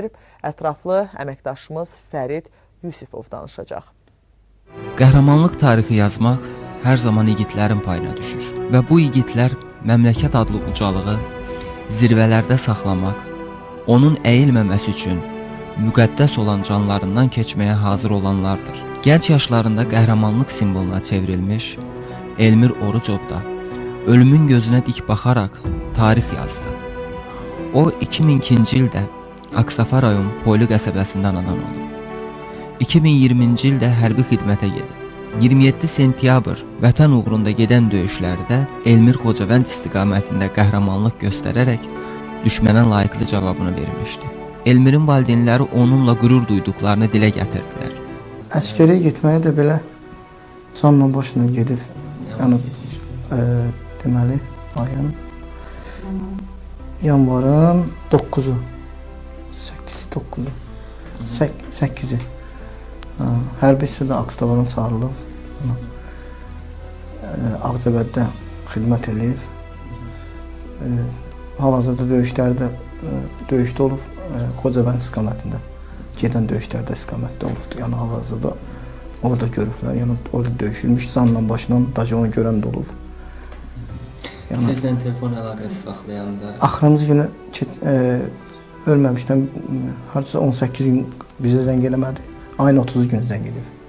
bildirib. Ətraflı əməkdaşımız Fərid Yusifov danışacaq. Qəhrəmanlıq tarixi yazmaq hər zaman igidlərin payına düşür və bu igidlər məmləkət adlı ucalığı zirvələrdə saxlamaq, onun əyilməməsi üçün müqəddəs olan canlarından keçməyə hazır olanlardır. Gənc yaşlarında qəhrəmanlıq simvoluna çevrilmiş Elmir Orucov da ölümün gözünə dik baxaraq tarix yazdı. O 2002-ci ildə Aksafa rayon Poylu qəsəbəsində anadan olub. 2020-ci ildə hərbi xidmətə gedib. 27 sentyabr vətən uğrunda gedən döyüşlərdə Elmir Xocavənd istiqamətində qəhrəmanlıq göstərərək düşmənə layiqli cavabını vermişdi. Elmirin valideynləri onunla qürur duyduqlarını dilə gətirdilər. Əskəriyə getməyə də belə canla başla gedib. Yəni e, deməli ayın yanvarın 9-u 8-i 9-u 8-i hərbi hissədə Akstavanın çağırılıb. Ağcabəddə xidmət eləyib. Hal-hazırda döyüşlərdə döyüşdə olub Xocavənd istiqamətində gedən döyüşlərdə istiqamətdə olubdu. Yəni hal-hazırda orada görüblər. Yəni orada döyüşülmüş canla başla daşı onu görən də olub. Yəni Sizlə telefon əlaqəsi saxlayanda axırıncı günü e, ölməmişdən hardasa 18 gün bizə zəng eləmədi. Ayın 30 günü zəng edib.